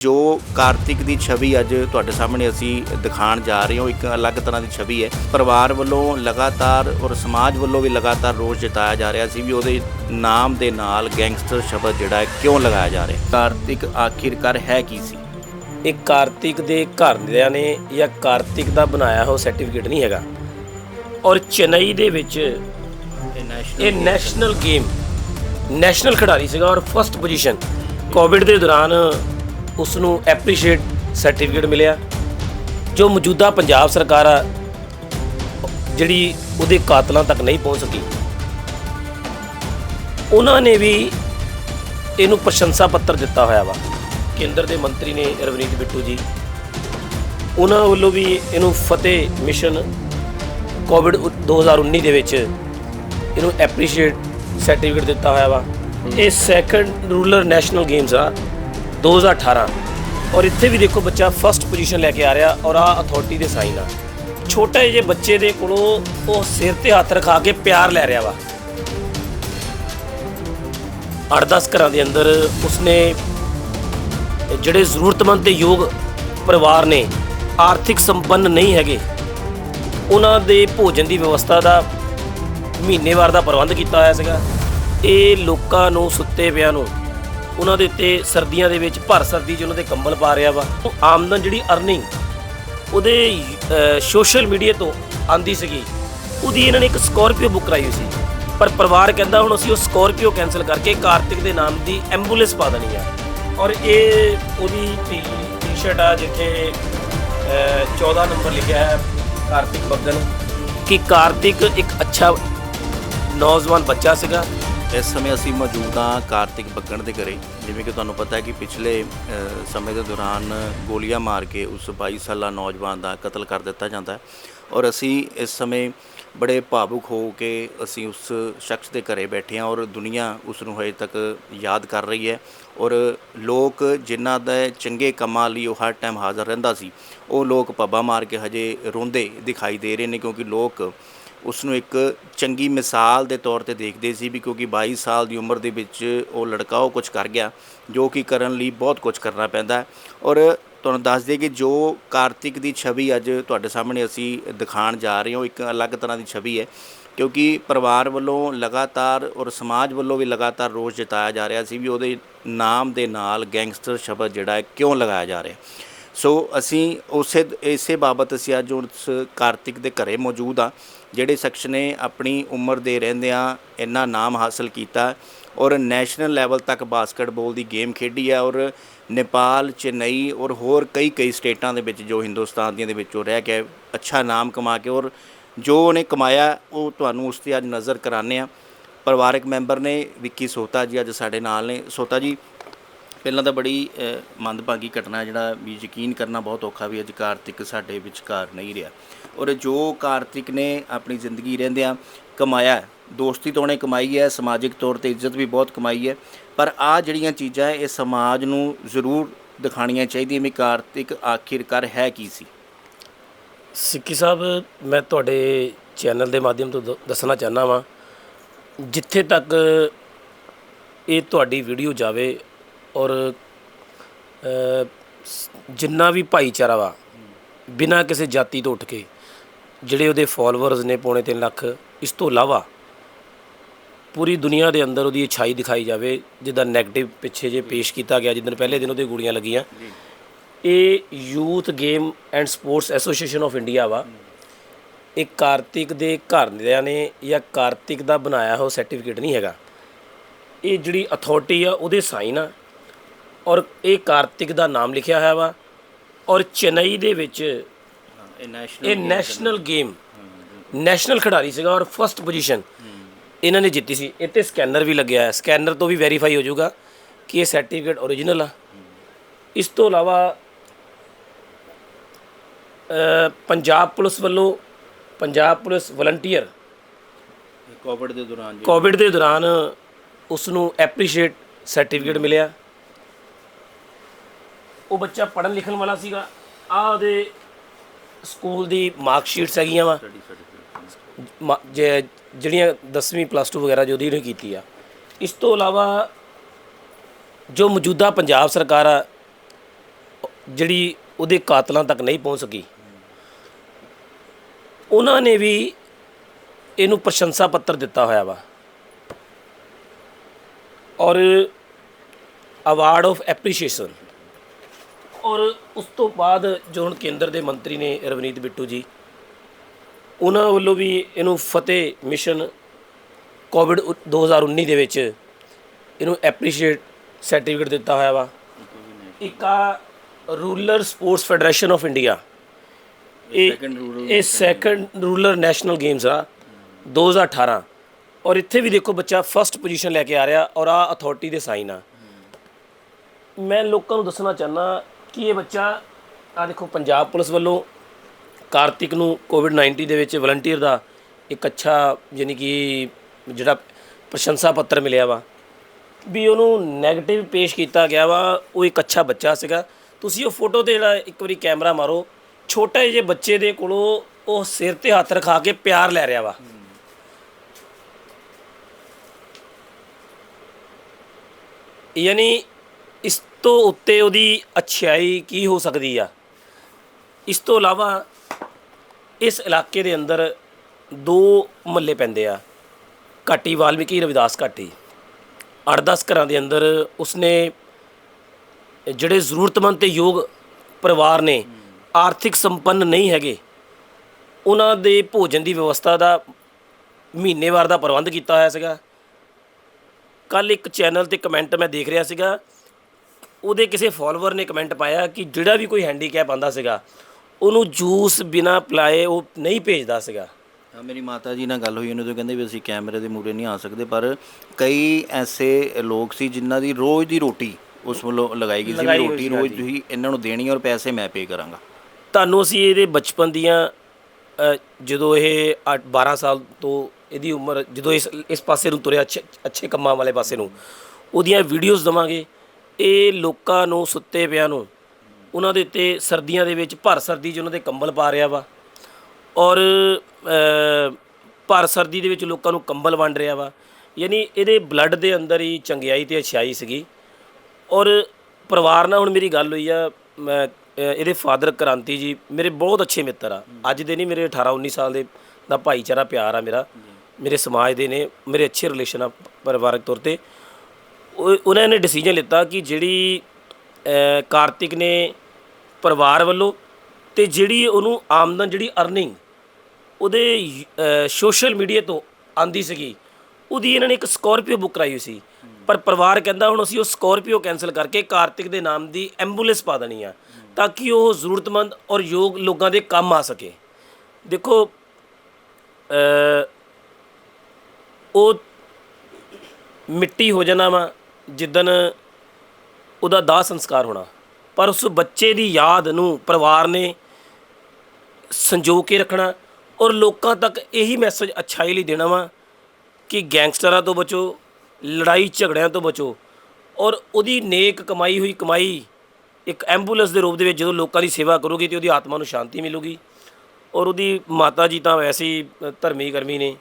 ਜੋ ਕਾਰਤਿਕ ਦੀ ਛਵੀ ਅੱਜ ਤੁਹਾਡੇ ਸਾਹਮਣੇ ਅਸੀਂ ਦਿਖਾਉਣ ਜਾ ਰਹੇ ਹਾਂ ਇੱਕ ਅਲੱਗ ਤਰ੍ਹਾਂ ਦੀ ਛਵੀ ਹੈ। ਪਰਿਵਾਰ ਵੱਲੋਂ ਲਗਾਤਾਰ ਔਰ ਸਮਾਜ ਵੱਲੋਂ ਵੀ ਲਗਾਤਾਰ ਰੋਸ ਜਤਾਇਆ ਜਾ ਰਿਹਾ ਸੀ ਵੀ ਉਹਦੇ ਨਾਮ ਦੇ ਨਾਲ ਗੈਂਗਸਟਰ ਸ਼ਬਦ ਜਿਹੜਾ ਹੈ ਕਿਉਂ ਲਗਾਇਆ ਜਾ ਰਿਹਾ ਕਾਰਤਿਕ ਆਖਿਰਕਾਰ ਹੈ ਕੀ ਸੀ? ਇਹ ਕਾਰਤਿਕ ਦੇ ਘਰਦਿਆਂ ਨੇ ਜਾਂ ਕਾਰਤਿਕ ਦਾ ਬਣਾਇਆ ਹੋਇਆ ਸਰਟੀਫਿਕੇਟ ਨਹੀਂ ਹੈਗਾ। ਔਰ ਚੇਨਈ ਦੇ ਵਿੱਚ ਇਹ ਨੈਸ਼ਨਲ ਗੇਮ ਨੈਸ਼ਨਲ ਖਿਡਾਰੀ ਸੀਗਾ ਔਰ ਫਸਟ ਪੋਜੀਸ਼ਨ ਕੋਵਿਡ ਦੇ ਦੌਰਾਨ ਉਸ ਨੂੰ ਐਪਰੀਸ਼ੀਏਟ ਸਰਟੀਫਿਕੇਟ ਮਿਲਿਆ ਜੋ ਮੌਜੂਦਾ ਪੰਜਾਬ ਸਰਕਾਰ ਆ ਜਿਹੜੀ ਉਹਦੇ ਕਾਤਲਾਂ ਤੱਕ ਨਹੀਂ ਪਹੁੰਚ ਸਕੀ। ਉਹਨਾਂ ਨੇ ਵੀ ਇਹਨੂੰ ਪ੍ਰਸ਼ੰਸਾ ਪੱਤਰ ਦਿੱਤਾ ਹੋਇਆ ਵਾ। ਕੇਂਦਰ ਦੇ ਮੰਤਰੀ ਨੇ ਰਵਨੀਤ ਬਿੱਟੂ ਜੀ। ਉਹਨਾਂ ਵੱਲੋਂ ਵੀ ਇਹਨੂੰ ਫਤਿਹ ਮਿਸ਼ਨ ਕੋਵਿਡ 2019 ਦੇ ਵਿੱਚ ਇਹਨੂੰ ਐਪਰੀਸ਼ੀਏਟ ਸਰਟੀਫਿਕੇਟ ਦਿੱਤਾ ਹੋਇਆ ਵਾ। ਇਹ ਸੈਕੰਡ ਰੂਰਲ ਨੈਸ਼ਨਲ ਗੇਮਸ ਆ। 2018 ਔਰ ਇੱਥੇ ਵੀ ਦੇਖੋ ਬੱਚਾ ਫਸਟ ਪੋਜੀਸ਼ਨ ਲੈ ਕੇ ਆ ਰਿਹਾ ਔਰ ਆ ਅਥਾਰਟੀ ਦੇ ਸਾਈਨ ਆ। ਛੋਟੇ ਜਿਹੇ ਬੱਚੇ ਦੇ ਕੋਲੋਂ ਉਹ ਸਿਰ ਤੇ ਹੱਥ ਰਖਾ ਕੇ ਪਿਆਰ ਲੈ ਰਿਹਾ ਵਾ। 8-10 ਘਰਾਂ ਦੇ ਅੰਦਰ ਉਸਨੇ ਜਿਹੜੇ ਜ਼ਰੂਰਤਮੰਦ ਤੇ ਯੋਗ ਪਰਿਵਾਰ ਨੇ, ਆਰਥਿਕ ਸੰਪੰਨ ਨਹੀਂ ਹੈਗੇ, ਉਹਨਾਂ ਦੇ ਭੋਜਨ ਦੀ ਵਿਵਸਥਾ ਦਾ ਮਹੀਨੇਵਾਰ ਦਾ ਪ੍ਰਬੰਧ ਕੀਤਾ ਹੋਇਆ ਸੀਗਾ। ਇਹ ਲੋਕਾਂ ਨੂੰ, ਸੁੱਤੇ ਪਿਆਂ ਨੂੰ ਉਹਨਾਂ ਦੇ ਉੱਤੇ ਸਰਦੀਆਂ ਦੇ ਵਿੱਚ ਭਰ ਸਰਦੀ 'ਚ ਉਹਨਾਂ ਦੇ ਕੰਬਲ ਪਾ ਰਿਹਾ ਵਾ। ਉਹ ਆਮਦਨ ਜਿਹੜੀ ਅਰਨਿੰਗ ਉਹਦੇ ਸੋਸ਼ਲ ਮੀਡੀਆ ਤੋਂ ਆਂਦੀ ਸੀਗੀ। ਉਹਦੀ ਇਹਨਾਂ ਨੇ ਇੱਕ ਸਕੋਰਪੀਓ ਬੁੱਕ ਕਰਾਈ ਹੋਈ ਸੀ। ਪਰ ਪਰਿਵਾਰ ਕਹਿੰਦਾ ਹੁਣ ਅਸੀਂ ਉਹ ਸਕੋਰਪੀਓ ਕੈਨਸਲ ਕਰਕੇ ਕਾਰਤਿਕ ਦੇ ਨਾਮ ਦੀ ਐਂਬੂਲੈਂਸ ਪਾ ਦੇਣੀ ਆ। ਔਰ ਇਹ ਉਹਦੀ ਟੀ ਸ਼ਰਟ ਆ ਜਿੱਥੇ ਅਹ, 14 ਨੰਬਰ ਲਿਖਿਆ ਹੈ ਕਾਰਤਿਕ ਬੱਗਨ ਕਿ ਕਾਰਤਿਕ ਇੱਕ ਅੱਛਾ ਨੌਜਵਾਨ ਬੱਚਾ ਸੀਗਾ। ਇਸ ਸਮੇਂ ਅਸੀਂ ਮੌਜੂਦ ਹਾਂ ਕਾਰਤਿਕ ਬੱਗਣ ਦੇ ਘਰੇ। ਜਿਵੇਂ ਕਿ ਤੁਹਾਨੂੰ ਪਤਾ ਹੈ ਕਿ ਪਿਛਲੇ ਸਮੇਂ ਦੇ ਦੌਰਾਨ ਗੋਲੀਆਂ ਮਾਰ ਕੇ ਉਸ 22 ਸਾਲਾ ਨੌਜਵਾਨ ਦਾ ਕਤਲ ਕਰ ਦਿੱਤਾ ਜਾਂਦਾ ਹੈ ਔਰ ਅਸੀਂ ਇਸ ਸਮੇਂ ਬੜੇ ਭਾਵੁਕ ਹੋ ਕੇ ਅਸੀਂ ਉਸ ਸ਼ਖਸ ਦੇ ਘਰੇ ਬੈਠੇ ਹਾਂ ਔਰ ਦੁਨੀਆ ਉਸ ਨੂੰ ਹਜੇ ਤੱਕ ਯਾਦ ਕਰ ਰਹੀ ਹੈ ਔਰ ਲੋਕ ਜਿਨ੍ਹਾਂ ਦਾ ਚੰਗੇ ਕੰਮਾਂ ਲਈ ਉਹ ਹਰ ਟਾਈਮ ਹਾਜ਼ਰ ਰਹਿੰਦਾ ਸੀ, ਉਹ ਲੋਕ ਪੱਬਾਂ ਮਾਰ ਕੇ ਹਜੇ ਰੋਂਦੇ ਦਿਖਾਈ ਦੇ ਰਹੇ ਨੇ ਕਿਉਂਕਿ ਲੋਕ ਉਸ ਨੂੰ ਇੱਕ ਚੰਗੀ ਮਿਸਾਲ ਦੇ ਤੌਰ ਤੇ ਦੇਖਦੇ ਸੀ ਵੀ ਕਿਉਂਕਿ 22 ਸਾਲ ਦੀ ਉਮਰ ਦੇ ਵਿੱਚ ਉਹ ਲੜਕਾ ਉਹ ਕੁਝ ਕਰ ਗਿਆ, ਜੋ ਕਿ ਕਰਨ ਲਈ ਬਹੁਤ ਕੁਝ ਕਰਨਾ ਪੈਂਦਾ ਔਰ ਤੁਹਾਨੂੰ ਦੱਸ ਦਈਏ ਕਿ ਜੋ ਕਾਰਤਿਕ ਦੀ ਛਵੀ ਅੱਜ ਤੁਹਾਡੇ ਸਾਹਮਣੇ ਅਸੀਂ ਦਿਖਾਉਣ ਜਾ ਰਹੇ ਹਾਂ ਇੱਕ ਅਲੱਗ ਤਰ੍ਹਾਂ ਦੀ ਛਵੀ ਹੈ। ਕਿਉਂਕਿ ਪਰਿਵਾਰ ਵੱਲੋਂ ਲਗਾਤਾਰ ਔਰ ਸਮਾਜ ਵੱਲੋਂ ਵੀ ਲਗਾਤਾਰ ਰੋਸ ਜਤਾਇਆ ਜਾ ਰਿਹਾ ਸੀ ਵੀ ਉਹਦੇ ਨਾਮ ਦੇ ਨਾਲ ਗੈਂਗਸਟਰ ਸ਼ਬਦ ਜਿਹੜਾ ਹੈ ਕਿਉਂ ਲਗਾਇਆ ਜਾ ਰਿਹਾ ਸੋ ਅਸੀਂ ਉਸੇ, ਇਸੇ ਬਾਬਤ ਅਸੀਂ ਅੱਜ ਉਸ ਕਾਰਤਿਕ ਦੇ ਘਰੇ ਮੌਜੂਦ ਆ ਜਿਹੜੇ ਸ਼ਖਸ ਨੇ ਆਪਣੀ ਉਮਰ ਦੇ ਰਹਿੰਦਿਆਂ ਇੰਨਾ ਨਾਮ ਹਾਸਲ ਕੀਤਾ ਔਰ ਨੈਸ਼ਨਲ ਲੈਵਲ ਤੱਕ ਬਾਸਕਟਬਾਲ ਦੀ ਗੇਮ ਖੇਡੀ ਹੈ ਔਰ ਨੇਪਾਲ, ਚੇਨਈ ਔਰ ਹੋਰ ਕਈ ਕਈ ਸਟੇਟਾਂ ਦੇ ਵਿੱਚ ਜੋ ਹਿੰਦੁਸਤਾਨ ਦੀਆਂ ਦੇ ਵਿੱਚ ਉਹ ਰਹਿ ਕੇ ਅੱਛਾ ਨਾਮ ਕਮਾ ਕੇ ਔਰ ਜੋ ਉਹਨੇ ਕਮਾਇਆ, ਉਹ ਤੁਹਾਨੂੰ ਉਸ ਤੇ ਅੱਜ ਨਜ਼ਰ ਕਰਾਣੇ ਆ ਪਰਿਵਾਰਕ ਮੈਂਬਰ ਨੇ ਵਿੱਕੀ ਸੋਤਾ ਜੀ ਅੱਜ ਸਾਡੇ ਨਾਲ ਨੇ। ਸੋਤਾ ਜੀ ਪਹਿਲਾਂ ਤਾਂ ਬੜੀ ਮੰਦਭਾਗੀ ਘਟਨਾ ਜਿਹੜਾ ਵੀ ਯਕੀਨ ਕਰਨਾ ਬਹੁਤ ਔਖਾ ਵੀ ਅੱਜ ਕਾਰਤਿਕ ਸਾਡੇ ਵਿਚਕਾਰ ਨਹੀਂ ਰਿਹਾ। ਔਰ ਜੋ ਕਾਰਤਿਕ ਨੇ ਆਪਣੀ ਜ਼ਿੰਦਗੀ ਰਹਿੰਦਿਆਂ ਕਮਾਇਆ ਦੋਸਤੀ ਤੋਂ ਉਹਨੇ ਕਮਾਈ ਹੈ, ਸਮਾਜਿਕ ਤੌਰ ਤੇ ਇੱਜ਼ਤ ਵੀ ਬਹੁਤ ਕਮਾਈ ਹੈ, ਪਰ ਆ ਜਿਹੜੀਆਂ ਚੀਜ਼ਾਂ ਇਹ ਸਮਾਜ ਨੂੰ ਜ਼ਰੂਰ ਦਿਖਾਣੀਆਂ ਚਾਹੀਦੀਆਂ ਵੀ ਕਾਰਤਿਕ ਆਖਿਰਕਾਰ ਹੈ ਕੀ ਸੀ। ਸਿੱਕੀ ਸਾਹਿਬ, ਮੈਂ ਤੁਹਾਡੇ ਚੈਨਲ ਦੇ ਮਾਧਿਅਮ ਤੋਂ ਦ- ਦੱਸਣਾ ਚਾਹੁੰਦਾ ਵਾਂ, ਜਿੱਥੇ ਤੱਕ ਇਹ ਤੁਹਾਡੀ ਵੀਡੀਓ ਜਾਵੇ ਔਰ ਜਿੰਨਾ ਵੀ ਭਾਈਚਾਰਾ ਵਾ ਬਿਨਾਂ ਕਿਸੇ ਜਾਤੀ ਤੋਂ ਉੱਠ ਕੇ ਜਿਹੜੇ ਉਹਦੇ ਫਾਲੋਅਰਸ ਨੇ ਪੌਣੇ 3 ਲੱਖ ਇਸ ਤੋਂ ਇਲਾਵਾ ਪੂਰੀ ਦੁਨੀਆ ਦੇ ਅੰਦਰ ਉਹਦੀ ਅਛਾਈ ਦਿਖਾਈ ਜਾਵੇ ਜਿੱਦਾਂ 네ਗੇਟਿਵ ਪਿੱਛੇ ਜੇ ਪੇਸ਼ ਕੀਤਾ ਗਿਆ ਜਿੱਦਣ ਪਹਿਲੇ ਦਿਨ ਉਹਦੇ ਗੋਲੀਆਂ ਲੱਗੀਆਂ। ਇਹ youth game and sports association of India ਵਾ। ਇਹ ਕਾਰਤਿਕ ਦੇ ਘਰਦਿਆਂ ਨੇ ਜਾਂ ਕਾਰਤਿਕ ਦਾ ਬਣਾਇਆ ਹੋਇਆ ਸਰਟੀਫਿਕੇਟ ਨਹੀਂ ਹੈਗਾ। ਇਹ ਜਿਹੜੀ ਅਥਾਰਟੀ ਆ ਉਹਦੇ ਸਾਈਨ ਆ। ਔਰ ਇਹ ਕਾਰਤਿਕ ਦਾ ਨਾਮ ਲਿਖਿਆ ਹੋਇਆ ਵਾ ਔਰ ਚੇਨਈ ਦੇ ਵਿੱਚ ਇਹ ਨੈਸ਼ਨਲ ਗੇਮ ਨੈਸ਼ਨਲ ਖਿਡਾਰੀ ਸੀਗਾ ਔਰ ਫਸਟ ਪੋਜੀਸ਼ਨ ਇਹਨਾਂ ਨੇ ਜਿੱਤੀ ਸੀ। ਇੱਥੇ ਸਕੈਨਰ ਵੀ ਲੱਗਿਆ ਹੈ ਸਕੈਨਰ ਤੋਂ ਵੀ ਵੈਰੀਫਾਈ ਹੋ ਜਾਊਗਾ ਕਿ ਇਹ ਸਰਟੀਫਿਕੇਟ ਓਰੀਜਨਲ ਆ। ਇਸ ਤੋਂ ਇਲਾਵਾ ਪੰਜਾਬ ਪੁਲਿਸ ਵੱਲੋਂ ਪੰਜਾਬ ਪੁਲਿਸ ਵਲੰਟੀਅਰ ਕੋਵਿਡ ਦੇ ਦੌਰਾਨ ਕੋਵਿਡ ਦੇ ਦੌਰਾਨ ਉਸ ਨੂੰ ਐਪਰੀਸ਼ੀਏਟ ਸਰਟੀਫਿਕੇਟ ਮਿਲਿਆ। ਉਹ ਬੱਚਾ ਪੜ੍ਹਨ ਲਿਖਣ ਵਾਲਾ ਸੀਗਾ। ਆ ਉਹਦੇ ਸਕੂਲ ਦੀ ਮਾਰਕ ਸ਼ੀਟਸ ਹੈਗੀਆਂ ਵਾ। ਜਿਹੜੀਆਂ 10ਵੀਂ ਪਲੱਸ 2 ਵਗੈਰਾ ਜੋ ਦੀ ਉਹਨੇ ਕੀਤੀ ਆ। ਇਸ ਤੋਂ ਇਲਾਵਾ ਜੋ ਮੌਜੂਦਾ ਪੰਜਾਬ ਸਰਕਾਰ ਆ ਜਿਹੜੀ ਉਹਦੇ ਕਾਤਲਾਂ ਤੱਕ ਨਹੀਂ ਪਹੁੰਚ ਸਕੀ। ਉਹਨਾਂ ਨੇ ਵੀ ਇਹਨੂੰ ਪ੍ਰਸ਼ੰਸਾ ਪੱਤਰ ਦਿੱਤਾ ਹੋਇਆ ਵਾ। ਔਰ ਅਵਾਰਡ ਆਫ ਐਪਰੀਸ਼ੀਏਸ਼ਨ ਔਰ ਉਸ ਤੋਂ ਬਾਅਦ ਜੋ ਹੁਣ ਕੇਂਦਰ ਦੇ ਮੰਤਰੀ ਨੇ ਰਵਨੀਤ ਬਿੱਟੂ ਜੀ ਉਹਨਾਂ ਵੱਲੋਂ ਵੀ ਇਹਨੂੰ ਫਤਿਹ ਮਿਸ਼ਨ ਕੋਵਿਡ 2019 ਦੇ ਵਿੱਚ ਇਹਨੂੰ ਐਪਰੀਸ਼ੀਏਟ ਸਰਟੀਫਿਕੇਟ ਦਿੱਤਾ ਹੋਇਆ ਵਾ। ਇੱਕ ਆ rural sports federation of India ਇਹ ਇਹ ਸੈਕੰਡ ਰੂਰਲ ਨੈਸ਼ਨਲ ਗੇਮਸ ਆ 2018 ਔਰ ਇੱਥੇ ਵੀ ਦੇਖੋ ਬੱਚਾ ਫਸਟ ਪੋਜੀਸ਼ਨ ਲੈ ਕੇ ਆ ਰਿਹਾ ਔਰ ਆ ਅਥਾਰਟੀ ਦੇ ਸਾਈਨ ਆ। ਮੈਂ ਲੋਕਾਂ ਨੂੰ ਦੱਸਣਾ ਚਾਹਨਾ ਕਿ ਇਹ ਬੱਚਾ ਆ ਦੇਖੋ ਪੰਜਾਬ ਪੁਲਿਸ ਵੱਲੋਂ ਕਾਰਤਿਕ ਨੂੰ ਕੋਵਿਡ 19 ਦੇ ਵਿੱਚ ਵਲੰਟੀਅਰ ਦਾ ਇੱਕ ਅੱਛਾ ਯਾਨੀ ਕਿ ਜਿਹੜਾ ਪ੍ਰਸ਼ੰਸਾ ਪੱਤਰ ਮਿਲਿਆ ਵਾ, ਵੀ ਉਹਨੂੰ 네ਗੇਟਿਵ ਪੇਸ਼ ਕੀਤਾ ਗਿਆ ਵਾ, ਉਹ ਇੱਕ ਅੱਛਾ ਬੱਚਾ ਸੀਗਾ। ਤੁਸੀਂ ਉਹ ਫੋਟੋ ਤੇ ਜਿਹੜਾ ਇੱਕ ਵਾਰੀ ਕੈਮਰਾ ਮਾਰੋ, ਛੋਟੇ ਜਿਹੇ ਬੱਚੇ ਦੇ ਕੋਲੋਂ ਉਹ ਸਿਰ ਤੇ ਹੱਥ ਰਖਾ ਕੇ ਪਿਆਰ ਲੈ ਰਿਹਾ ਵਾ। ਯਾਨੀ ਤੋਂ ਉੱਤੇ ਉਹਦੀ ਅੱਛਾਈ ਕੀ ਹੋ ਸਕਦੀ ਆ? ਇਸ ਤੋਂ ਇਲਾਵਾ ਇਸ ਇਲਾਕੇ ਦੇ ਅੰਦਰ ਦੋ ਮਹੱਲੇ ਪੈਂਦੇ ਆ। ਘਾਟੀ ਵਾਲਮੀਕੀ ਰਵਿਦਾਸ ਘਾਟੀ। 8-10 ਘਰਾਂ ਦੇ ਅੰਦਰ ਉਸਨੇ ਜਿਹੜੇ ਜ਼ਰੂਰਤਮੰਦ ਤੇ ਯੋਗ ਪਰਿਵਾਰ ਨੇ, ਆਰਥਿਕ ਸੰਪੰਨ ਨਹੀਂ ਹੈਗੇ, ਉਹਨਾਂ ਦੇ ਭੋਜਨ ਦੀ ਵਿਵਸਥਾ ਦਾ ਮਹੀਨੇਵਾਰ ਦਾ ਪ੍ਰਬੰਧ ਕੀਤਾ ਹੋਇਆ ਸੀਗਾ। ਕੱਲ ਇੱਕ ਚੈਨਲ ਤੇ ਕਮੈਂਟ ਮੈਂ ਦੇਖ ਰਿਹਾ ਸੀਗਾ ਉਹਦੇ ਕਿਸੇ ਫਾਲੋਅਰ ਨੇ ਕਮੈਂਟ ਪਾਇਆ ਕਿ ਜਿਹੜਾ ਵੀ ਕੋਈ ਹੈਂਡੀਕੈਪ ਆਂਦਾ ਸੀਗਾ ਉਹਨੂੰ ਜੂਸ ਬਿਨਾ ਪਲਾਏ ਉਹ ਨਹੀਂ ਭੇਜਦਾ ਸੀਗਾ। ਹਾਂ ਮੇਰੀ ਮਾਤਾ ਜੀ ਨਾਲ ਗੱਲ ਹੋਈ ਉਹਨੇ ਤਾਂ ਕਹਿੰਦੇ ਵੀ ਅਸੀਂ ਕੈਮਰੇ ਦੇ ਮੂਹਰੇ ਨਹੀਂ ਆ ਸਕਦੇ ਪਰ ਕਈ ਐਸੇ ਲੋਕ ਸੀ ਜਿਨ੍ਹਾਂ ਦੀ ਰੋਜ਼ ਦੀ ਰੋਟੀ ਉਸ ਵੱਲੋਂ ਲਗਾਈ ਗਈ ਸੀ ਵੀ ਰੋਟੀ ਰੋਜ਼ ਤੁਸੀਂ ਇਹਨਾਂ ਨੂੰ ਦੇਣੀ ਔਰ ਪੈਸੇ ਮੈਂ ਪੇ ਕਰਾਂਗਾ। ਤੁਹਾਨੂੰ ਅਸੀਂ ਇਹਦੇ ਬਚਪਨ ਦੀਆਂ ਜਦੋਂ ਇਹ 8 12 ਸਾਲ ਤੋਂ ਇਹਦੀ ਉਮਰ ਜਦੋਂ ਇਸ ਇਸ ਪਾਸੇ ਨੂੰ ਤੁਰਿਆ ਅੱਛੇ ਅੱਛੇ ਕੰਮਾਂ ਵਾਲੇ ਪਾਸੇ ਨੂੰ ਉਹਦੀਆਂ ਵੀਡੀਓਜ਼ ਦਵਾਂਗੇ। ਇਹ ਲੋਕਾਂ ਨੂੰ ਸੁੱਤੇ ਪਿਆਂ ਨੂੰ, ਉਹਨਾਂ ਦੇ ਉੱਤੇ ਸਰਦੀਆਂ ਦੇ ਵਿੱਚ ਭਰ ਸਰਦੀ 'ਚ ਉਹਨਾਂ ਦੇ ਕੰਬਲ ਪਾ ਰਿਹਾ ਵਾ। ਔਰ ਭਰ ਸਰਦੀ ਦੇ ਵਿੱਚ ਲੋਕਾਂ ਨੂੰ ਕੰਬਲ ਵੰਡ ਰਿਹਾ ਵਾ। ਯਾਨੀ ਇਹਦੇ ਬਲੱਡ ਦੇ ਅੰਦਰ ਹੀ ਚੰਗਿਆਈ ਤੇ ਅਛਾਈ ਸੀਗੀ। ਔਰ ਪਰਿਵਾਰ ਨਾਲ ਹੁਣ ਮੇਰੀ ਗੱਲ ਹੋਈ ਆ, ਮੈਂ ਇਹਦੇ ਫਾਦਰ ਕ੍ਰਾਂਤੀ ਜੀ ਮੇਰੇ ਬਹੁਤ ਅੱਛੇ ਮਿੱਤਰ ਆ। ਅੱਜ ਦੇ ਨਹੀਂ, ਮੇਰੇ 18 19 ਸਾਲ ਦੇ ਦਾ ਭਾਈਚਾਰਾ ਪਿਆਰ ਆ ਮੇਰਾ। ਮੇਰੇ ਸਮਾਜ ਦੇ ਨੇ, ਮੇਰੇ ਅੱਛੇ ਰਿਲੇਸ਼ਨ ਆ ਪਰਿਵਾਰਕ ਤੌਰ ਤੇ। ਉਹ- ਉਹਨਾਂ ਨੇ ਡਿਸੀਜਨ ਲਿੱਤਾ ਕਿ ਜਿਹੜੀ ਅ, ਕਾਰਤਿਕ ਨੇ ਪਰਿਵਾਰ ਵੱਲੋਂ ਤੇ ਜਿਹੜੀ ਉਹਨੂੰ ਆਮਦਨ ਜਿਹੜੀ ਅਰਨਿੰਗ ਉਹਦੇ ਸੋਸ਼ਲ ਮੀਡੀਆ ਤੋਂ ਆਂਦੀ ਸੀਗੀ ਉਹਦੀ ਇਹਨਾਂ ਨੇ ਇੱਕ ਸਕੋਰਪੀਓ ਬੁੱਕ ਕਰਾਈ ਹੋਈ ਸੀ। ਪਰ ਪਰਿਵਾਰ ਕਹਿੰਦਾ ਹੁਣ ਅਸੀਂ ਉਹ ਸਕੋਰਪੀਓ ਕੈਨਸਲ ਕਰਕੇ ਕਾਰਤਿਕ ਦੇ ਨਾਮ ਦੀ ਐਂਬੂਲੈਂਸ ਪਾ ਦੇਣੀ ਆ ਤਾਂ ਕਿ ਉਹ ਜ਼ਰੂਰਤਮੰਦ ਔਰ ਯੋਗ ਲੋਕਾਂ ਦੇ ਕੰਮ ਆ ਸਕੇ। ਦੇਖੋ ਅ ਉਹ ਮਿੱਟੀ ਹੋ ਜਾਣਾ ਵਾ ਜਿੱਦਨ ਉਹਦਾ ਦਾਹ ਸੰਸਕਾਰ ਹੋਣਾ, ਪਰ ਉਸ ਬੱਚੇ ਦੀ ਯਾਦ ਨੂੰ ਪਰਿਵਾਰ ਨੇ ਸੰਜੋ ਕੇ ਰੱਖਣਾ ਔਰ ਲੋਕਾਂ ਤੱਕ ਇਹੀ ਮੈਸੇਜ ਅੱਛਾਈ ਲਈ ਦੇਣਾ ਵਾ ਕਿ ਗੈਂਗਸਟਰਾਂ ਤੋਂ ਬਚੋ, ਲੜਾਈ ਝਗੜਿਆਂ ਤੋਂ ਬਚੋ ਔਰ ਉਹਦੀ ਨੇਕ ਕਮਾਈ ਹੋਈ ਕਮਾਈ ਇੱਕ ਐਂਬੂਲੈਂਸ ਦੇ ਰੂਪ ਦੇ ਵਿੱਚ ਜਦੋਂ ਲੋਕਾਂ ਦੀ ਸੇਵਾ ਕਰੋਗੇ ਤੇ ਉਹਦੀ ਆਤਮਾ ਨੂੰ ਸ਼ਾਂਤੀ ਮਿਲੂਗੀ ਔਰ ਉਹਦੀ ਮਾਤਾ ਜੀ ਤਾਂ ਵੈਸੇ ਹੀ ਧਰਮੀ ਕਰਮੀ ਨੇ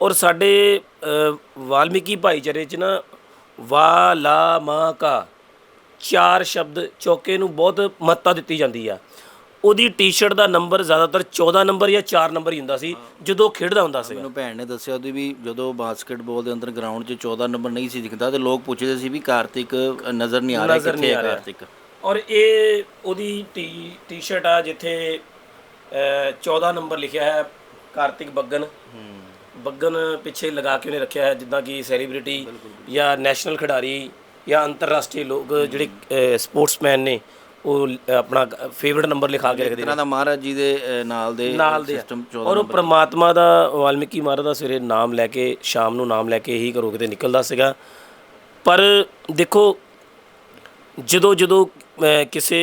ਔਰ ਸਾਡੇ ਵਾਲਮੀਕੀ ਭਾਈਚਾਰੇ 'ਚ ਨਾ ਵਾ ਲਾ ਮਾ ਕਾ ਚਾਰ ਸ਼ਬਦ ਚੌਕੇ ਨੂੰ ਬਹੁਤ ਮਹੱਤਤਾ ਦਿੱਤੀ ਜਾਂਦੀ ਆ। ਉਹਦੀ ਟੀ-ਸ਼ਰਟ ਦਾ ਨੰਬਰ ਜ਼ਿਆਦਾਤਰ 14 ਨੰਬਰ ਜਾਂ 4 ਨੰਬਰ ਹੀ ਹੁੰਦਾ ਸੀ ਜਦੋਂ ਖੇਡਦਾ ਹੁੰਦਾ ਸੀਗਾ। ਮੈਨੂੰ ਭੈਣ ਨੇ ਦੱਸਿਆ ਉਹਦੀ ਵੀ ਜਦੋਂ ਬਾਸਕਟਬਾਲ ਦੇ ਅੰਦਰ ਗਰਾਊਂਡ 'ਚ 14 ਨੰਬਰ ਨਹੀਂ ਸੀ ਦਿਖਦਾ ਤੇ ਲੋਕ ਪੁੱਛਦੇ ਸੀ ਵੀ ਕਾਰਤਿਕ ਨਜ਼ਰ ਨਹੀਂ ਆ ਰਿਹਾ ਕਿੱਥੇ ਹੈ। ਕਾਰਤਿਕ? ਔਰ ਇਹ ਉਹਦੀ ਟੀ-ਸ਼ਰਟ ਆ ਜਿੱਥੇ ਅ, 14 ਨੰਬਰ ਲਿਖਿਆ ਹੈ ਕਾਰਤਿਕ ਬੱਗਨ। ਬੱਗਨ ਪਿੱਛੇ ਲਗਾ ਕੇ ਉਹਨੇ ਰੱਖਿਆ ਹੈ ਜਿੱਦਾਂ ਕਿ ਸੈਲੀਬ੍ਰਿਟੀ ਜਾਂ ਨੈਸ਼ਨਲ ਖਿਡਾਰੀ ਜਾਂ ਅੰਤਰਰਾਸ਼ਟਰੀ ਲੋਕ ਜਿਹੜੇ ਸਪੋਰਟਸਮੈਨ ਨੇ ਉਹ ਆਪਣਾ ਫੇਵਰਿਟ ਨੰਬਰ ਲਿਖਾ ਕੇ ਰੱਖਦੇ ਨੇ। ਇਹਨਾਂ ਦਾ ਮਹਾਰਾਜ ਜੀ ਦੇ ਨਾਲ ਦੇ। ਸਿਸਟਮ 14 ਔਰ ਉਹ ਪ੍ਰਮਾਤਮਾ ਦਾ ਵਾਲਮੀਕੀ ਮਹਾਰਾਜ ਦਾ ਸਵੇਰੇ ਨਾਮ ਲੈ ਕੇ ਸ਼ਾਮ ਨੂੰ ਨਾਮ ਲੈ ਕੇ ਹੀ ਘਰੋਂ ਕਿਤੇ ਨਿਕਲਦਾ ਸੀਗਾ। ਪਰ ਦੇਖੋ ਜਦੋਂ ਜਦੋਂ ਕਿਸੇ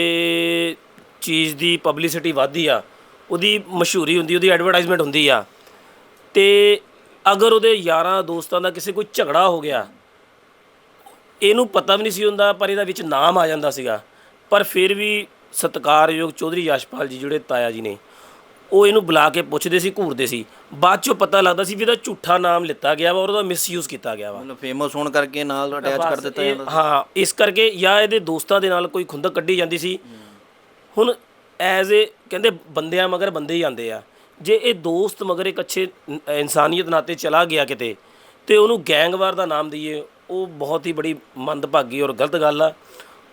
ਚੀਜ਼ ਦੀ ਪਬਲਿਸਿਟੀ ਵੱਧਦੀ ਆ ਉਹਦੀ ਮਸ਼ਹੂਰੀ ਹੁੰਦੀ ਉਹਦੀ ਐਡਵਰਟਾਈਜ਼ਮੈਂਟ ਹੁੰਦੀ ਆ ਤੇ ਅਗਰ ਉਹਦੇ ਯਾਰਾਂ ਦੋਸਤਾਂ ਦਾ ਕਿਸੇ ਕੋਈ ਝਗੜਾ ਹੋ ਗਿਆ ਇਹਨੂੰ ਪਤਾ ਵੀ ਨਹੀਂ ਸੀ ਹੁੰਦਾ ਪਰ ਇਹਦਾ ਵਿੱਚ ਨਾਮ ਆ ਜਾਂਦਾ ਸੀਗਾ। ਪਰ ਫਿਰ ਵੀ ਸਤਿਕਾਰਯੋਗ ਚੌਧਰੀ ਯਸ਼ਪਾਲ ਜੀ ਜਿਹੜੇ ਤਾਇਆ ਜੀ ਨੇ ਉਹ ਇਹਨੂੰ ਬੁਲਾ ਕੇ ਪੁੱਛਦੇ ਸੀ ਘੂਰਦੇ ਸੀ। ਬਾਅਦ ਚੋਂ ਪਤਾ ਲੱਗਦਾ ਸੀ ਵੀ ਇਹਦਾ ਝੂਠਾ ਨਾਮ ਲਿੱਤਾ ਗਿਆ ਵਾ ਔਰ ਉਹਦਾ ਮਿਸਯੂਜ਼ ਕੀਤਾ ਗਿਆ ਵਾ। ਮਤਲਬ ਫੇਮਸ ਹੋਣ ਕਰਕੇ ਨਾਲ ਅਟੈਚ ਕਰ ਦਿੱਤਾ ਜਾਂਦਾ ਹਾਂ ਇਸ ਕਰਕੇ ਜਾਂ ਇਹਦੇ ਦੋਸਤਾਂ ਦੇ ਨਾਲ ਕੋਈ ਖੁੰਦਕ ਕੱਢੀ ਜਾਂਦੀ ਸੀ। ਹੁਣ ਐਜ਼ ਏ ਕਹਿੰਦੇ ਬੰਦਿਆਂ ਮਗਰ ਬੰਦੇ ਹੀ ਆਉਂਦੇ ਆ। ਜੇ ਇਹ ਦੋਸਤ ਮਗਰ ਇੱਕ ਅੱਛੇ ਇਨਸਾਨੀਅਤ ਨਾਤੇ ਚਲਾ ਗਿਆ ਕਿਤੇ, ਤੇ ਉਹਨੂੰ ਗੈਂਗਵਾਰ ਦਾ ਨਾਮ ਦਈਏ, ਉਹ ਬਹੁਤ ਹੀ ਬੜੀ ਮੰਦਭਾਗੀ ਔਰ ਗਲਤ ਗੱਲ ਆ।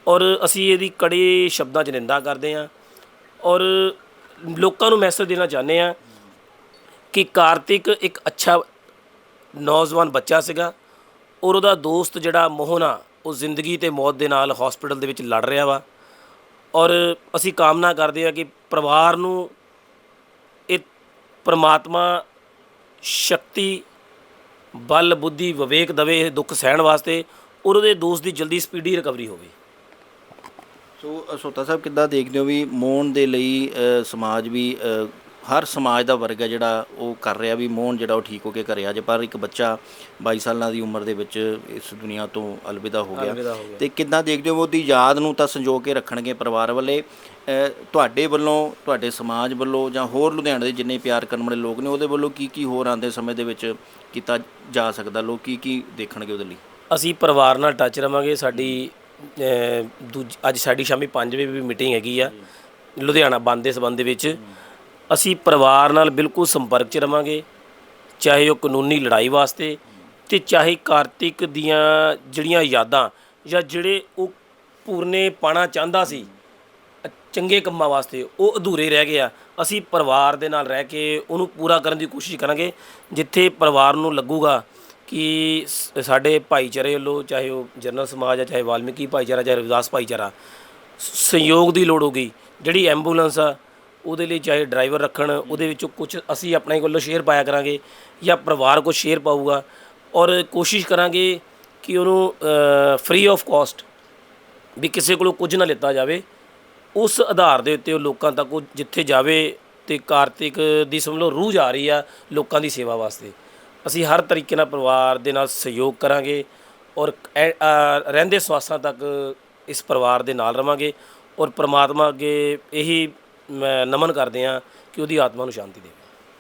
ਔਰ ਅਸੀਂ ਇਹਦੀ ਕੜੇ ਸ਼ਬਦਾਂ 'ਚ ਨਿੰਦਾ ਕਰਦੇ ਆ ਔਰ ਲੋਕਾਂ ਨੂੰ ਮੈਸੇਜ ਦੇਣਾ ਚਾਹੁੰਦੇ ਆ ਕਿ ਕਾਰਤਿਕ ਇੱਕ ਅੱਛਾ ਨੌਜਵਾਨ ਬੱਚਾ ਸੀਗਾ ਔਰ ਉਹਦਾ ਦੋਸਤ ਜਿਹੜਾ ਮੋਹਨ ਆ ਉਹ ਜ਼ਿੰਦਗੀ ਤੇ ਮੌਤ ਦੇ ਨਾਲ ਹਸਪੀਟਲ ਦੇ ਵਿੱਚ ਲੜ ਰਿਹਾ ਵਾ। ਔਰ ਅਸੀਂ ਕਾਮਨਾ ਕਰਦੇ ਆ ਕਿ ਪਰਿਵਾਰ ਨੂੰ ਪਰਮਾਤਮਾ ਸ਼ਕਤੀ ਬਲ ਬੁੱਧੀ ਵਿਵੇਕ ਦਵੇ ਇਹ ਦੁੱਖ ਸਹਿਣ ਵਾਸਤੇ ਔਰ ਉਹਦੇ ਦੋਸਤ ਦੀ ਜਲਦੀ ਸਪੀਡੀ ਰਿਕਵਰੀ ਹੋਵੇ। ਸੋ ਅ, ਸੋਤਾ ਸਾਹਿਬ ਕਿੱਦਾਂ ਦੇਖਦੇ ਹੋ ਵੀ ਮੋਹਨ ਦੇ ਲਈ ਸਮਾਜ ਵੀ ਹਰ ਸਮਾਜ ਦਾ ਵਰਗ ਹੈ ਜਿਹੜਾ ਉਹ ਕਰ ਰਿਹਾ ਵੀ ਮੋਹਨ ਜਿਹੜਾ ਉਹ ਠੀਕ ਹੋ ਕੇ ਘਰੇ ਆ ਜੇ ਪਰ ਇੱਕ ਬੱਚਾ 22 ਸਾਲਾਂ ਦੀ ਉਮਰ ਦੇ ਵਿੱਚ ਇਸ ਦੁਨੀਆ ਤੋਂ ਅਲਵਿਦਾ ਹੋ ਗਿਆ। ਤੇ ਕਿੱਦਾਂ ਦੇਖਦੇ ਹੋ ਉਹਦੀ ਯਾਦ ਨੂੰ ਤਾਂ ਸੰਜੋ ਕੇ ਰੱਖਣਗੇ ਪਰਿਵਾਰ ਵਾਲੇ? ਤੁਹਾਡੇ ਵੱਲੋਂ ਤੁਹਾਡੇ ਸਮਾਜ ਵੱਲੋਂ ਜਾਂ ਹੋਰ ਲੁਧਿਆਣੇ ਦੇ ਜਿੰਨੇ ਪਿਆਰ ਕਰਨ ਵਾਲੇ ਲੋਕ ਨੇ ਉਹਦੇ ਵੱਲੋਂ ਕੀ ਕੀ ਹੋਰ ਆਉਂਦੇ ਸਮੇਂ ਦੇ ਵਿੱਚ ਕੀਤਾ ਜਾ ਸਕਦਾ? ਲੋਕ ਕੀ ਕੀ ਦੇਖਣਗੇ ਉਹਦੇ ਲਈ? ਅਸੀਂ ਪਰਿਵਾਰ ਨਾਲ ਟੱਚ ਰਵਾਂਗੇ। ਸਾਡੀ ਅੱਜ ਸਾਡੀ ਸ਼ਾਮੀ 5 ਵਜੇ ਵੀ ਮੀਟਿੰਗ ਹੈਗੀ ਆ। ਲੁਧਿਆਣਾ ਬੰਦ ਦੇ ਸੰਬੰਧ ਦੇ ਵਿੱਚ। ਅਸੀਂ ਪਰਿਵਾਰ ਨਾਲ ਬਿਲਕੁਲ ਸੰਪਰਕ 'ਚ ਰਵਾਂਗੇ, ਚਾਹੇ ਉਹ ਕਾਨੂੰਨੀ ਲੜਾਈ ਵਾਸਤੇ ਤੇ ਚਾਹੇ ਕਾਰਤਿਕ ਦੀਆਂ ਜਿਹੜੀਆਂ ਯਾਦਾਂ ਜਾਂ ਜਿਹੜੇ ਉਹ ਪੂਰਨੇ ਪਾਣਾ ਚਾਹੁੰਦਾ ਸੀ, ਚੰਗੇ ਕੰਮਾਂ ਵਾਸਤੇ ਉਹ ਅਧੂਰੇ ਰਹਿ ਗਏ ਆ। ਅਸੀਂ ਪਰਿਵਾਰ ਦੇ ਨਾਲ ਰਹਿ ਕੇ ਉਹਨੂੰ ਪੂਰਾ ਕਰਨ ਦੀ ਕੋਸ਼ਿਸ਼ ਕਰਾਂਗੇ, ਜਿੱਥੇ ਪਰਿਵਾਰ ਨੂੰ ਲੱਗੂਗਾ ਕਿ ਸ- ਸਾਡੇ ਭਾਈਚਾਰੇ ਵੱਲੋਂ ਚਾਹੇ ਉਹ ਜਨਰਲ ਸਮਾਜ ਆ, ਚਾਹੇ ਵਾਲਮੀਕੀ ਭਾਈਚਾਰਾ, ਚਾਹੇ ਰਵਿਦਾਸ ਭਾਈਚਾਰਾ, ਸ- ਸਹਿਯੋਗ ਦੀ ਲੋੜ ਹੋਗੀ ਜਿਹੜੀ ਐਂਬੂਲੈਂਸ ਆ ਉਹਦੇ ਲਈ ਚਾਹੇ ਡਰਾਈਵਰ ਰੱਖਣ, ਉਹਦੇ ਵਿੱਚੋਂ ਕੁਝ ਅਸੀਂ ਆਪਣੇ ਵੱਲੋਂ ਸ਼ੇਅਰ ਪਾਇਆ ਕਰਾਂਗੇ ਜਾਂ ਪਰਿਵਾਰ ਕੋ ਸ਼ੇਅਰ ਪਾਊਗਾ ਔਰ ਕੋਸ਼ਿਸ਼ ਕਰਾਂਗੇ ਕਿ ਉਹਨੂੰ ਫ੍ਰੀ ਆਫ ਕਾਸਟ ਵੀ ਕਿਸੇ ਕੋਲੋਂ ਕੁਝ ਨਾ ਲਿੱਤਾ ਜਾਵੇ। ਉਸ ਆਧਾਰ ਦੇ ਉੱਤੇ ਉਹ ਲੋਕਾਂ ਤੱਕ ਉਹ ਜਿੱਥੇ ਜਾਵੇ ਤੇ ਕਾਰਤਿਕ ਦੀ ਸਮਝ ਲਓ ਰੂਹ ਜਾ ਰਹੀ ਆ ਲੋਕਾਂ ਦੀ ਸੇਵਾ ਵਾਸਤੇ। ਅਸੀਂ ਹਰ ਤਰੀਕੇ ਨਾਲ ਪਰਿਵਾਰ ਦੇ ਨਾਲ ਸਹਿਯੋਗ ਕਰਾਂਗੇ ਔਰ ਰਹਿੰਦੇ ਸਵਾਸਾਂ ਤੱਕ ਇਸ ਪਰਿਵਾਰ ਦੇ ਨਾਲ ਰਵਾਂਗੇ ਔਰ ਪ੍ਰਮਾਤਮਾ ਅੱਗੇ ਇਹੀ ਮੈਂ ਨਮਨ ਕਰਦੇ ਹਾਂ ਕਿ ਉਹਦੀ ਆਤਮਾ ਨੂੰ ਸ਼ਾਂਤੀ ਦੇਵੇ।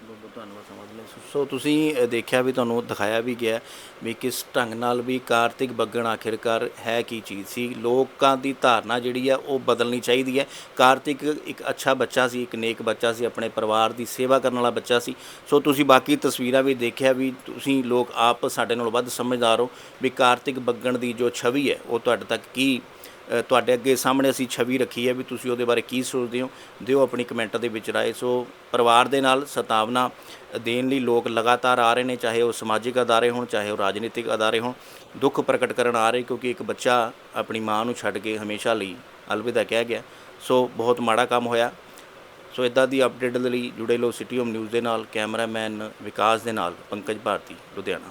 ਬਹੁਤ ਬਹੁਤ ਧੰਨਵਾਦ ਸਮਝ ਲਿਆ ਸੋ ਤੁਸੀਂ ਦੇਖਿਆ ਵੀ ਤੁਹਾਨੂੰ ਦਿਖਾਇਆ ਵੀ ਗਿਆ ਵੀ ਕਿਸ ਢੰਗ ਨਾਲ ਵੀ ਕਾਰਤਿਕ ਬੱਗਣ ਆਖਿਰਕਾਰ ਹੈ ਕੀ ਚੀਜ਼ ਸੀ। ਲੋਕਾਂ ਦੀ ਧਾਰਨਾ ਜਿਹੜੀ ਆ, ਉਹ ਬਦਲਣੀ ਚਾਹੀਦੀ ਹੈ। ਕਾਰਤਿਕ ਇੱਕ ਅੱਛਾ ਬੱਚਾ ਸੀ, ਇੱਕ ਨੇਕ ਬੱਚਾ ਸੀ, ਆਪਣੇ ਪਰਿਵਾਰ ਦੀ ਸੇਵਾ ਕਰਨ ਵਾਲਾ ਬੱਚਾ ਸੀ। ਸੋ ਤੁਸੀਂ ਬਾਕੀ ਤਸਵੀਰਾਂ ਵੀ ਦੇਖਿਆ ਵੀ ਤੁਸੀਂ ਲੋਕ ਆਪ ਸਾਡੇ ਨਾਲ ਵੱਧ ਸਮਝਦਾਰ ਹੋ ਵੀ ਕਾਰਤਿਕ ਬੱਗਣ ਦੀ ਜੋ ਛਵੀ ਹੈ, ਉਹ ਤੁਹਾਡੇ ਤੱਕ ਕੀ ਤੁਹਾਡੇ ਅੱਗੇ ਸਾਹਮਣੇ ਅਸੀਂ ਛਵੀ ਰੱਖੀ ਹੈ ਵੀ ਤੁਸੀਂ ਉਹਦੇ ਬਾਰੇ ਕੀ ਸੋਚਦੇ ਹੋ, ਦਿਓ ਆਪਣੀ ਕਮੈਂਟ ਦੇ ਵਿੱਚ ਰਾਏ। ਸੋ ਪਰਿਵਾਰ ਦੇ ਨਾਲ ਸਤਾਵਨਾ ਦੇਣ ਲਈ ਲੋਕ ਲਗਾਤਾਰ ਆ ਰਹੇ ਨੇ, ਚਾਹੇ ਉਹ ਸਮਾਜਿਕ ਅਦਾਰੇ ਹੋਣ, ਚਾਹੇ ਉਹ ਰਾਜਨੀਤਿਕ ਅਦਾਰੇ ਹੋਣ, ਦੁੱਖ ਪ੍ਰਗਟ ਕਰਨ ਆ ਰਹੇ, ਕਿਉਂਕਿ ਇੱਕ ਬੱਚਾ ਆਪਣੀ ਮਾਂ ਨੂੰ ਛੱਡ ਕੇ ਹਮੇਸ਼ਾ ਲਈ ਅਲਵਿਦਾ ਕਹਿ ਗਿਆ। ਸੋ ਬਹੁਤ ਮਾੜਾ ਕੰਮ ਹੋਇਆ। ਸੋ ਇਦਾਂ ਦੀ ਅਪਡੇਟ ਦੇ ਲਈ ਜੁੜੇ ਲੋ ਸਿਟੀ ਹੋਮ ਨਿਊਜ਼ ਦੇ ਨਾਲ, ਕੈਮਰਾਮੈਨ ਵਿਕਾਸ ਦੇ ਨਾਲ, ਪੰਕਜ ਭਾਰਤੀ, ਲੁਧਿਆਣਾ।